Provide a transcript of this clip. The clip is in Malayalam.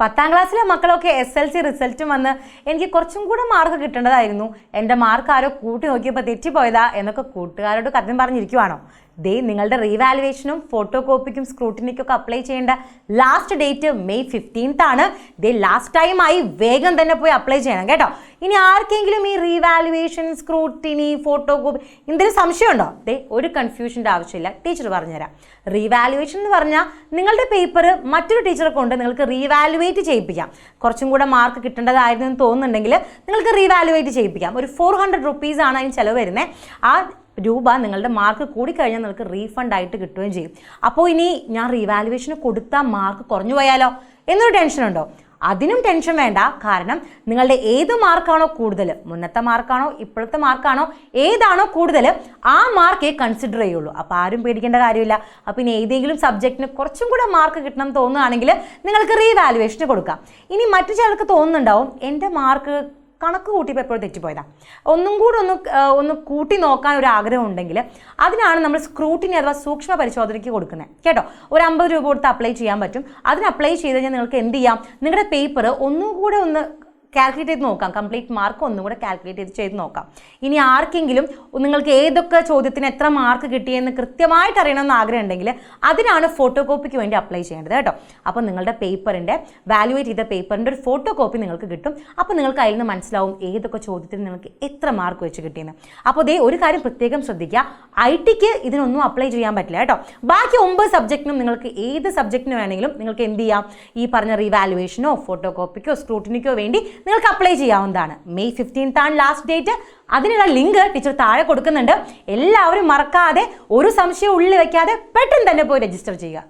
പത്താം ക്ലാസ്സിലെ മക്കളൊക്കെ എസ് എൽ സി റിസൾട്ടും വന്ന് എനിക്ക് കുറച്ചും കൂടെ മാർക്ക് കിട്ടേണ്ടതായിരുന്നു. എന്റെ മാർക്ക് ആരോ കൂട്ടി നോക്കിയപ്പോൾ തെറ്റിപ്പോയതാ എന്നൊക്കെ കൂട്ടുകാരോട് കഥം പറഞ്ഞിരിക്കുവാണോ? ദേ നിങ്ങളുടെ റീവാലുവേഷനും ഫോട്ടോ കോപ്പിക്കും സ്ക്രൂട്ടിനിക്കൊക്കെ അപ്ലൈ ചെയ്യേണ്ട ലാസ്റ്റ് ഡേറ്റ് മെയ് ഫിഫ്റ്റീൻത്ത് ആണ്. ദേ ലാസ്റ്റ് ടൈം ആയി വേഗം തന്നെ പോയി അപ്ലൈ ചെയ്യണം കേട്ടോ. ഇനി ആർക്കെങ്കിലും ഈ റീവാലുവേഷൻ സ്ക്രൂട്ടിനി ഫോട്ടോ കോപ്പി എന്തെങ്കിലും സംശയമുണ്ടോ? ദേ ഒരു കൺഫ്യൂഷന്റെ ആവശ്യമില്ല. ടീച്ചർ പറഞ്ഞുതരാം. റീവാലുവേഷൻ എന്ന് പറഞ്ഞാൽ നിങ്ങളുടെ പേപ്പർ മറ്റൊരു ടീച്ചറെ കൊണ്ട് നിങ്ങൾക്ക് റീവാലുവേറ്റ് ചെയ്യിപ്പിക്കാം. കുറച്ചും കൂടെ മാർക്ക് കിട്ടേണ്ടതായിരുന്നു എന്ന് തോന്നുന്നുണ്ടെങ്കിൽ നിങ്ങൾക്ക് റീവാലുവേറ്റ് ചെയ്യിപ്പിക്കാം. ഒരു ഫോർ ഹൺഡ്രഡ് റുപ്പീസ് ആണ് അതിന് ചിലവ് വരുന്നത് ആ രൂപ നിങ്ങളുടെ മാർക്ക് കൂടിക്കഴിഞ്ഞാൽ നിങ്ങൾക്ക് റീഫണ്ട് ആയിട്ട് കിട്ടുകയും ചെയ്യും. അപ്പോൾ ഇനി ഞാൻ റീവാലുവേഷന് കൊടുത്ത മാർക്ക് കുറഞ്ഞു പോയാലോ? എന്നൊരു ടെൻഷൻ ഉണ്ടോ? അതിനും ടെൻഷൻ വേണ്ട. കാരണം നിങ്ങളുടെ ഏത് മാർക്കാണോ കൂടുതൽ മുന്നത്തെ മാർക്കാണോ ഇപ്പോഴത്തെ മാർക്കാണോ ഏതാണോ കൂടുതൽ ആ മാർക്കേ കൺസിഡർ ചെയ്യുള്ളൂ. അപ്പോൾ ആരും പേടിക്കേണ്ട കാര്യമില്ല. അപ്പോൾ ഇനി ഏതെങ്കിലും സബ്ജക്റ്റിന് കുറച്ചും കൂടെ മാർക്ക് കിട്ടണം തോന്നുകയാണെങ്കിൽ നിങ്ങൾക്ക് റീവാലുവേഷന് കൊടുക്കാം. ഇനി മറ്റു ചിലർക്ക് തോന്നുന്നുണ്ടാവും എന്റെ മാർക്ക് കണക്ക് കൂട്ടിയപ്പോൾ എപ്പോഴും തെറ്റിപ്പോയതാണ് ഒന്നും കൂടെ ഒന്ന് ഒന്ന് കൂട്ടി നോക്കാൻ ഒരു ആഗ്രഹം ഉണ്ടെങ്കിൽ അതിനാണ് നമ്മൾ സ്ക്രൂട്ടിനി അഥവാ സൂക്ഷ്മ പരിശോധനയ്ക്ക് കൊടുക്കുന്നത്. കേട്ടോ? ഒരു അമ്പത് രൂപ കൊടുത്ത് അപ്ലൈ ചെയ്യാൻ പറ്റും. അതിന് അപ്ലൈ ചെയ്ത് കഴിഞ്ഞാൽ നിങ്ങൾക്ക് എന്ത് ചെയ്യാം? നിങ്ങളുടെ പേപ്പർ ഒന്നും കൂടെ ഒന്ന് കാൽക്കുലേറ്റ് ചെയ്ത് നോക്കാം. കംപ്ലീറ്റ് മാർക്ക് ഒന്നും കൂടെ കാൽക്കുലേറ്റ് ചെയ്ത് ചെയ്ത് നോക്കാം. ഇനി ആർക്കെങ്കിലും നിങ്ങൾക്ക് ഏതൊക്കെ ചോദ്യത്തിന് എത്ര മാർക്ക് കിട്ടിയെന്ന് കൃത്യമായിട്ട് അറിയണമെന്ന് ആഗ്രഹം ഉണ്ടെങ്കിൽ അതിനാണ് ഫോട്ടോ കോപ്പിക്ക് വേണ്ടി അപ്ലൈ ചെയ്യേണ്ടത് കേട്ടോ. അപ്പോൾ നിങ്ങളുടെ പേപ്പറിന്റെ വാലുവേറ്റ് ചെയ്ത പേപ്പറിന്റെ ഒരു ഫോട്ടോ കോപ്പി നിങ്ങൾക്ക് കിട്ടും. അപ്പോൾ നിങ്ങൾക്ക് അതിൽ നിന്ന് മനസ്സിലാവും ഏതൊക്കെ ചോദ്യത്തിന് നിങ്ങൾക്ക് എത്ര മാർക്ക് വെച്ച് കിട്ടിയെന്ന്. അപ്പോൾ ദേ ഒരു കാര്യം പ്രത്യേകം ശ്രദ്ധിക്കുക. ഐ ടിക്ക് ഇതിനൊന്നും അപ്ലൈ ചെയ്യാൻ പറ്റില്ല കേട്ടോ. ബാക്കി ഒമ്പത് സബ്ജക്റ്റിനും നിങ്ങൾക്ക് ഏത് സബ്ജക്റ്റിന് വേണമെങ്കിലും നിങ്ങൾക്ക് എന്ത് ചെയ്യാം? ഈ പറഞ്ഞ റീവാലുവേഷനോ ഫോട്ടോ കോപ്പിക്കോ സ്ക്രൂട്ടിനിക്കോ വേണ്ടി നിങ്ങൾക്ക് അപ്ലൈ ചെയ്യാവുന്നതാണ്. മെയ് ഫിഫ്റ്റീൻത്ത് ആണ് ലാസ്റ്റ് ഡേറ്റ് അതിനുള്ള ലിങ്ക് ടീച്ചർ താഴെ കൊടുക്കുന്നുണ്ട്. എല്ലാവരും മറക്കാതെ ഒരു സംശയം ഉള്ളിൽ വെക്കാതെ പെട്ടെന്ന് തന്നെ പോയി രജിസ്റ്റർ ചെയ്യുക.